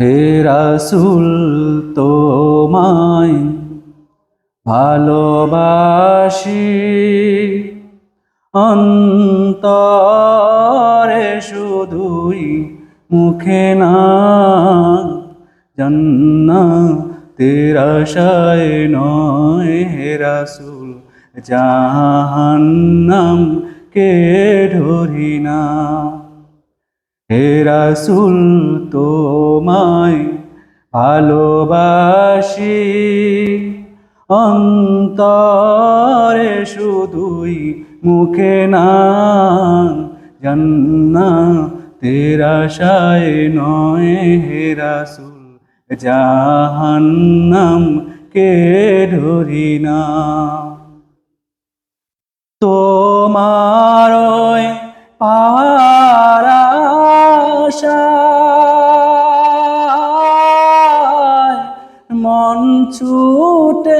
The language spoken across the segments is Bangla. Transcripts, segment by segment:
হে রাসুল তোমায় ভালোবাসি। অন্তরে শুধুই মুখে না জন্না তেরা শায় নয় হে রাসুল, জাহান্নাম কে ধরি না। হে রাসুল তোমায় ভালোবাসি। অন্তরে শুধুই মুখে না জন্না তেরা শায় নয় হে রাসুল জাহান্নাম কে ধরি না। তোমার পাওয়ার ছুটে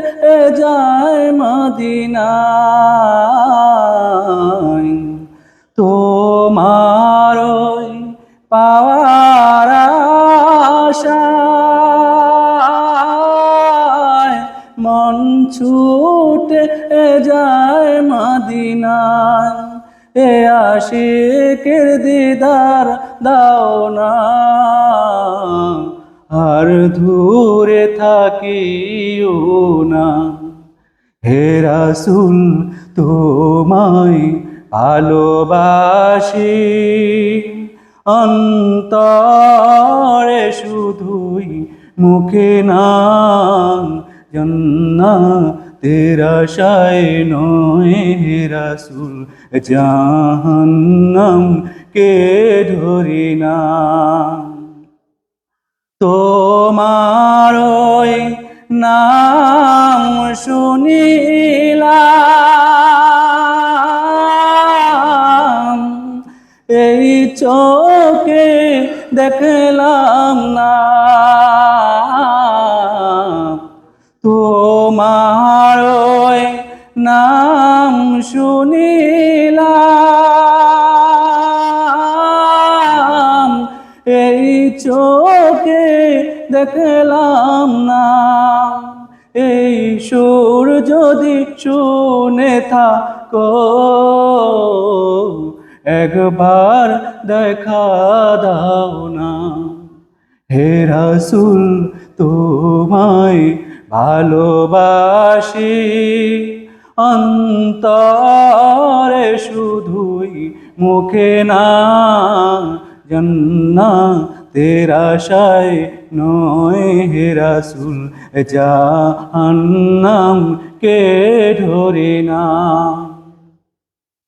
যায় মদিনায়। তোমার পাওয়ার আশায় মন ছুটে যায় মদিনায়। এ আশিকের দিদার দাও না। আর দূরে থাকিও না। হে রাসুল, তোমায় ভালোবাসি। অন্তরে শুধুই মুখে না জন্না তেরা শায় নয় হে রাসুল জাহান্নাম কে ধরি না। তোমার নাম শুনিলাম। এই চোখে দেখলাম না। তোমার নাম শুনিলাম। এই চোখে দেখলাম না। এই সুর যদি শুনে থাকো, একবার দেখা দাও না। হে রাসুল, তোমায় ভালোবাসি। অন্তরে শুধুই মুখে না জন্না তেরা শায় নয় হে রাসুল জাহান্নাম কে ধরে না